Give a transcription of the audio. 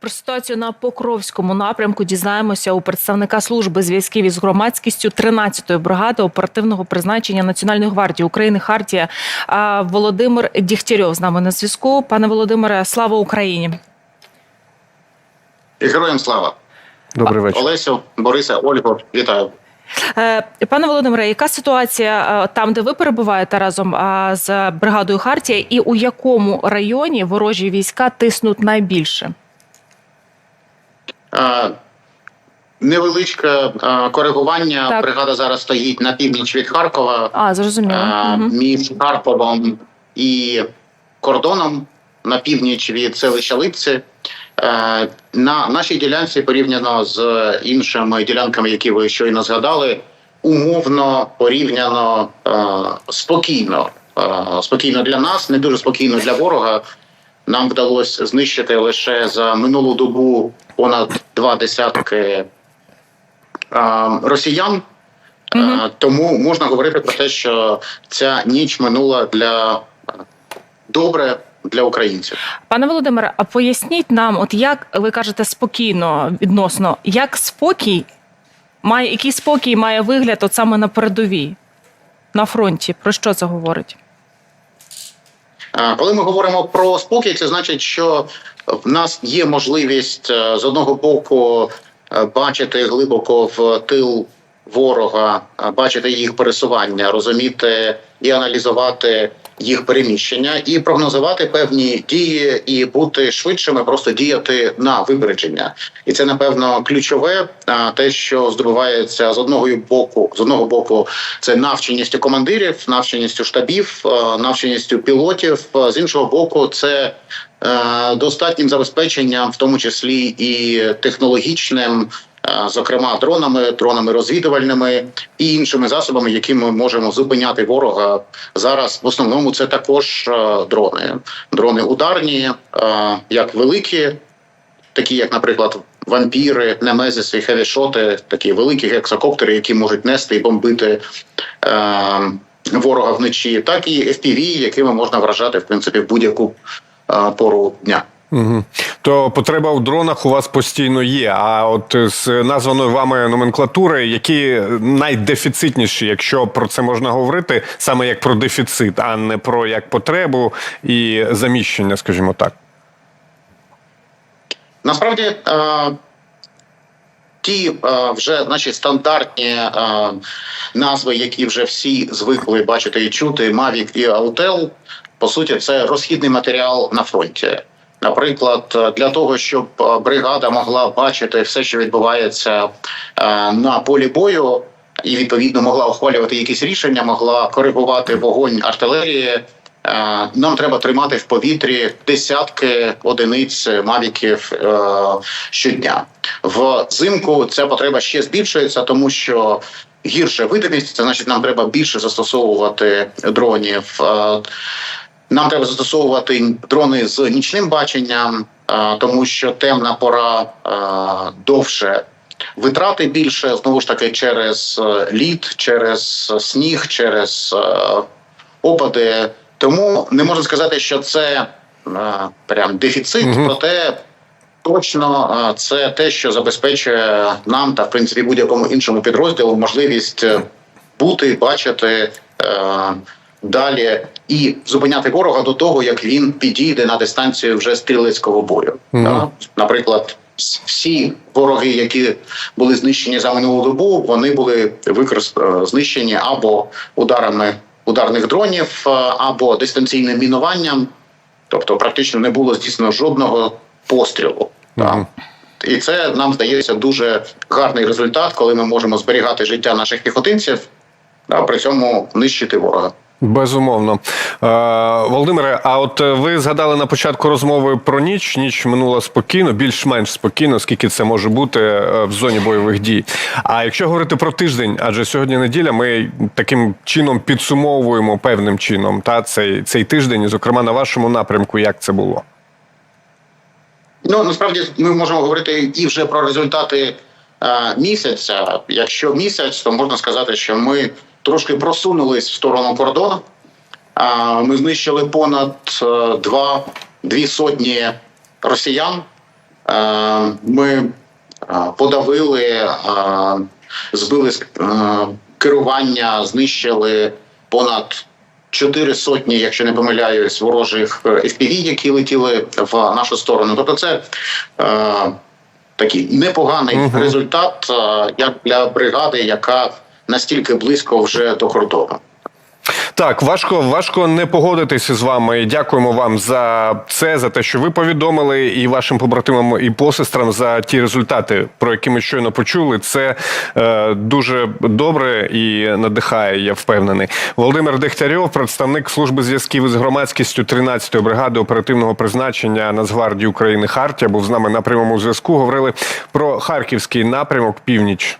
Про ситуацію на Покровському напрямку дізнаємося у представника служби зв'язків із громадськістю 13-ї бригади оперативного призначення Національної гвардії України Хартія Володимир Дігтярьов з нами на зв'язку. Пане Володимире, слава Україні! І героям слава. Добрий вечір. Олесю, Бориса, Ольгу, вітаю. Е, Пане Володимире, яка ситуація е, там, де ви перебуваєте разом з бригадою Хартія, і у якому районі ворожі війська тиснуть найбільше? А, невеличке а, коригування. Так. Бригада зараз стоїть на північ від Харкова, А, зрозуміло. а, між Харковом і кордоном на північ від селища Липці. Е, На нашій ділянці порівняно з іншими ділянками, які ви щойно згадали, умовно порівняно е, спокійно. Е, Спокійно для нас, не дуже спокійно для ворога. Нам вдалося знищити лише за минулу добу понад два десятки е, росіян. Е, Мгм. Тому можна говорити про те, що ця ніч минула для добре для українців. Пане Володимире, а поясніть нам, от як ви кажете спокійно відносно, як спокій має який спокій має вигляд от саме на передовій, на фронті? Про що це говорить? Е, Коли ми говоримо про спокій, це значить, що в нас є можливість е, з одного боку е, бачити глибоко в тил ворога, бачити їх пересування, розуміти і аналізувати їх переміщення, і прогнозувати певні дії, і бути швидшими, просто діяти на випередження. І це напевно ключове, те, що здобувається з одного боку, з одного боку, це навченістю командирів, навченістю штабів, навченістю пілотів. З іншого боку, це е, достатнім забезпеченням, в тому числі і технологічним. Е, Зокрема, дронами, дронами розвідувальними і іншими засобами, які ми можемо зупиняти ворога зараз. В основному це також е, дрони, дрони ударні, е, як великі, такі як, наприклад, вампіри, немезиси, хевішоти, такі великі гексакоптери, які можуть нести і бомбити ворога вночі, так і FPV, якими можна вражати в принципі в будь-яку пору дня. Угу. То потреба у дронах у вас постійно є. А от з названої вами номенклатури, які найдефіцитніші, якщо про це можна говорити, саме як про дефіцит, а не про як потребу і заміщення, скажімо так. Насправді е, ті е, вже наші стандартні е, назви, які вже всі звикли бачити і чути, Mavic і Autel, по суті, це розхідний матеріал на фронті. Наприклад, е, для того, щоб е, бригада могла бачити все, що відбувається е, на полі бою, і відповідно могла ухвалювати якісь рішення, могла коригувати вогонь артилерії. Нам треба тримати в повітрі десятки одиниць мавіків щодня. Взимку ця потреба ще збільшується, тому що гірша видимість, це значить, нам треба більше застосовувати дронів. Нам треба застосовувати дрони з нічним баченням, е, тому що темна пора е, довше. Витрати більше знову ж таки через е, лід, через сніг, через опади. Тому не можна сказати, що це прям дефіцит, Мгм. проте точно це те, що забезпечує нам та в принципі будь-якому іншому підрозділу можливість бути, бачити далі і зупиняти ворога до того, як він підійде на дистанцію вже стрілецького бою. Мгм. Так? Наприклад, всі вороги, які були знищені за минулу добу, вони були використ... е, знищені або ударами ударних дронів, е, або дистанційним мінуванням. Тобто, практично не було здійснено жодного пострілу. Так? Мгм. І це нам здається дуже гарний результат, коли ми можемо зберігати життя наших піхотинців, а при цьому нищити ворога. Безумовно. Е, Володимире, а от е, ви згадали на початку розмови про ніч. Ніч минула спокійно, більш-менш спокійно, скільки це може бути е, в зоні бойових дій. А якщо говорити про тиждень, адже сьогодні неділя, ми таким чином підсумовуємо певним чином та цей, цей тиждень, і, зокрема на вашому напрямку, як це було. Ну насправді ми можемо говорити і вже про результати е, місяця. Якщо місяць, то можна сказати, що ми трошки просунулись в сторону кордону. Ми знищили понад е, два дві сотні росіян. Е, Ми е, подавили, збили керування, знищили понад чотири сотні, якщо не помиляюсь, ворожих FPV, які летіли в нашу сторону. Тобто, це такий непоганий результат, як для бригади, яка настільки близько вже до кордону. Так, важко, важко не погодитися з вами. Дякуємо вам за це, за те, що ви повідомили, і вашим побратимам і посестрам за ті результати, про які ми щойно почули. Це е, дуже добре і надихає, я впевнений. Володимир Дегтярьов, представник служби зв'язків із громадськістю 13-ї бригади оперативного призначення Нацгвардії України Хартія, був з нами на прямому зв'язку. Говорили про харківський напрямок північ.